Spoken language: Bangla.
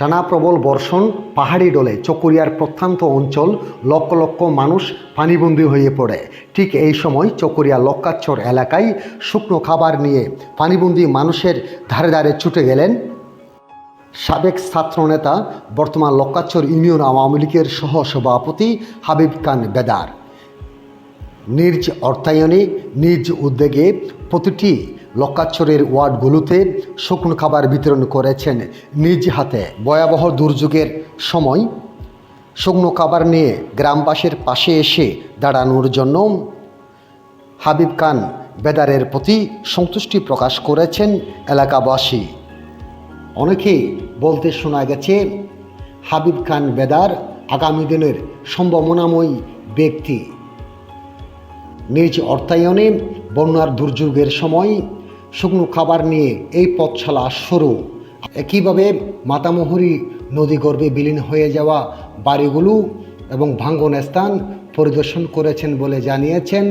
টানা প্রবল বর্ষণ, পাহাড়ি ডলে চকরিয়ার প্রত্যন্ত অঞ্চল, লক্ষ লক্ষ মানুষ পানিবন্দী হয়ে পড়ে। ঠিক এই সময় চকরিয়া লক্কাচ্ছর এলাকায় শুকনো খাবার নিয়ে পানিবন্দী মানুষের ধারে ধারে ছুটে গেলেন। সাবেক ছাত্রনেতা, বর্তমান লক্কাচ্ছর ইউনিয়ন আওয়ামী লীগের সহ সভাপতি হাবিব খান বেদার। নিজ অর্থায়নে, নিজ উদ্যোগে প্রতিটি লক্কাচ্ছরের ওয়ার্ডগুলোতে শুকনো খাবার বিতরণ করেছেন নিজ হাতে। ভয়াবহ দুর্যোগের সময় শুকনো খাবার নিয়ে গ্রামবাসীর পাশে এসে দাঁড়ানোর জন্য হাবিব খান বেদারের প্রতি সন্তুষ্টি প্রকাশ করেছেন এলাকাবাসী। অনেকেই বলতে শোনা গেছে, হাবিব খান বেদার আগামী দিনের সম্ভাবনাময়ী ব্যক্তি। নিজ অর্থায়নে বন্যার দুর্যোগের সময় শুকনো খাবার নিয়ে এই পথশালা সরু একইভাবে মাতামহুরি নদী গর্বে বিলীন হয়ে যাওয়া বাড়িগুলো এবং ভাঙ্গন স্থান পরিদর্শন করেছেন বলে জানিয়েছেন